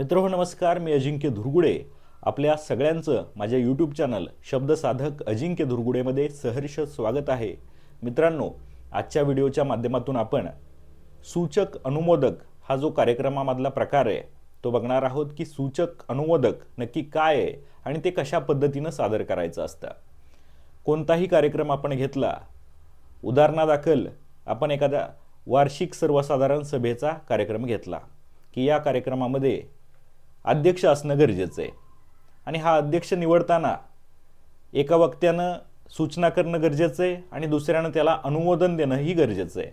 मित्र नमस्कार. मी अजिंक्य धुरगुडे. आपल्या सगळ्यांचं माझ्या यूट्यूब चॅनल शब्दसाधक अजिंक्य धुरगुडेमध्ये सहर्ष स्वागत आहे. मित्रांनो आजच्या व्हिडिओच्या माध्यमातून आपण सूचक अनुमोदक हा जो कार्यक्रमामधला प्रकार आहे तो बघणार आहोत की सूचक अनुमोदक नक्की काय आहे आणि ते कशा पद्धतीनं सादर करायचं असतं. कोणताही कार्यक्रम आपण घेतला उदाहरणादाखल आपण एखादा वार्षिक सर्वसाधारण सभेचा कार्यक्रम घेतला की या कार्यक्रमामध्ये अध्यक्ष असणं गरजेचं आहे. आणि हा अध्यक्ष निवडताना एका वक्त्यानं सूचना करणं गरजेचं आहे आणि दुसऱ्यानं त्याला अनुमोदन देणंही गरजेचं आहे.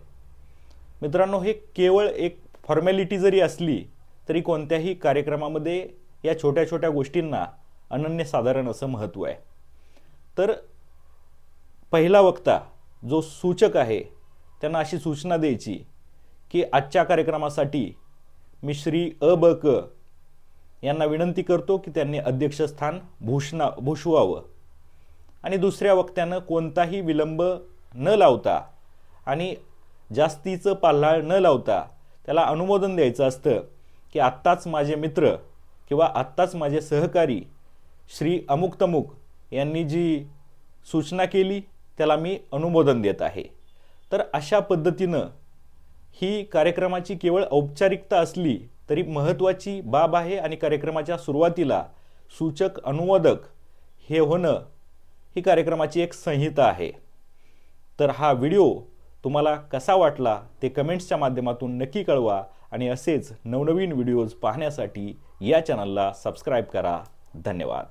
मित्रांनो हे केवळ एक फॉर्मॅलिटी जरी असली तरी कोणत्याही कार्यक्रमामध्ये या छोट्या छोट्या गोष्टींना अनन्यसाधारण असं महत्त्व आहे. तर पहिला वक्ता जो सूचक आहे त्यांना अशी सूचना द्यायची की आजच्या कार्यक्रमासाठी मी श्री अ ब क यांना विनंती करतो की त्यांनी अध्यक्षस्थान भूषणा भूषवावं. आणि दुसऱ्या वक्त्यानं कोणताही विलंब न लावता आणि जास्तीचं पाल्हाळ न लावता त्याला अनुमोदन द्यायचं असतं की आत्ताच माझे मित्र किंवा आत्ताच माझे सहकारी श्री अमुक तमुक यांनी जी सूचना केली त्याला मी अनुमोदन देत आहे. तर अशा पद्धतीनं ही कार्यक्रमाची केवळ औपचारिकता असली तरी महत्त्वाची बाब आहे आणि कार्यक्रमाच्या सुरुवातीला सूचक अनुवादक हे होणं ही कार्यक्रमाची एक संहिता आहे. तर हा व्हिडिओ तुम्हाला कसा वाटला ते कमेंट्सच्या माध्यमातून नक्की कळवा आणि असेच नवनवीन व्हिडिओज पाहण्यासाठी या चॅनलला सबस्क्राईब करा. धन्यवाद.